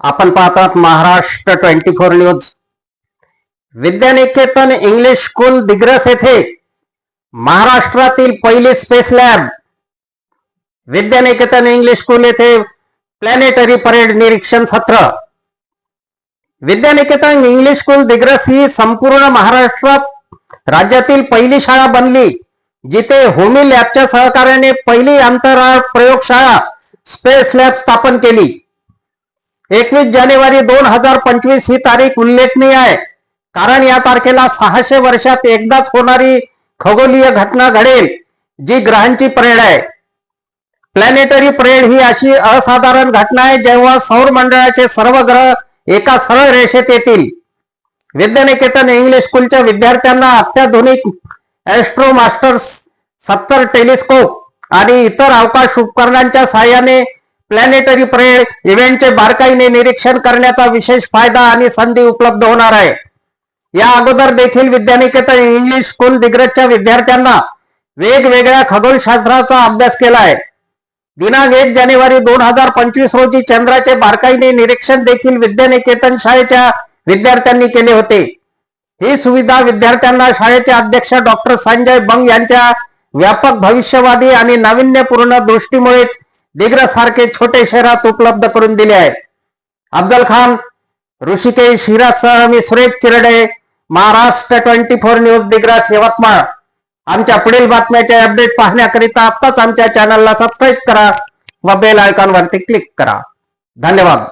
आपण पाहतात Maharashtra twenty four news. Vidyaniketan English school Digras येथे महाराष्ट्रातील पहिली space lab. Vidyaniketan English school येथे प्लॅनेटरी परेड निरीक्षण सत्र. विद्यानिकेतन इंग्लिश स्कूल दिग्रस ही संपूर्ण महाराष्ट्रात राज्यातील पहिली शाळा बनली जिथे होमी लॅबच्या सहकार्याने पहिली अंतराळ प्रयोगशाळा स्पेस लॅब स्थापन केली. एकवीस जानेवारी दोन हजार पंचवीस ही तारीख उल्लेखनीय आहे. कारण या तारखेला सहाशे वर्षात एकदाच होणारी खगोलीय घटना घडेल जी ग्रहांची परेड आहे. प्लॅनेटरी परेड ही अशी असाधारण घटना आहे जेव्हा सौर मंडळाचे सर्व ग्रह एका सरळ रेषेत येतील. विद्यानिकेतन इंग्लिश स्कूलच्या विद्यार्थ्यांना अत्याधुनिक ऍस्ट्रो मास्टर्स सत्तर टेलिस्कोप आणि इतर अवकाश उपकरणांच्या सहाय्याने प्लॅनेटरी परेड इव्हेंटचे बारकाईने निरीक्षण करण्याचा विशेष फायदा आणि संधी उपलब्ध होणार आहे. या अगोदर देखील विद्यानिकेतन इंग्लिश स्कूल दिग्रजच्या विद्यार्थ्यांना वेगवेगळ्या खगोलशास्त्राचा अभ्यास केला आहे. दिनांक एक जानेवारी दोन हजार पंचवीस रोजी चंद्राचे बारकाईने निरीक्षण देखील विद्यानिकेतन शाळेच्या विद्यार्थ्यांनी केले होते. ही सुविधा विद्यार्थ्यांना शाळेचे अध्यक्ष डॉक्टर संजय बंग यांच्या व्यापक भविष्यवादी आणि नाविन्यपूर्ण दृष्टीमुळेच दिग्रस सारखे छोटे शहरात उपलब्ध करून दिले आहे अफजल खान ऋषिकेश हिरासह मी Suresh Chirde Maharashtra twenty four news Digras Yavatmal आमच्या पुढील बातम्याचे अपडेट पाहण्याकरिता आत्ताच आमच्या चॅनलला सबस्क्राईब करा व बेल आयकॉन वरती क्लिक करा. धन्यवाद.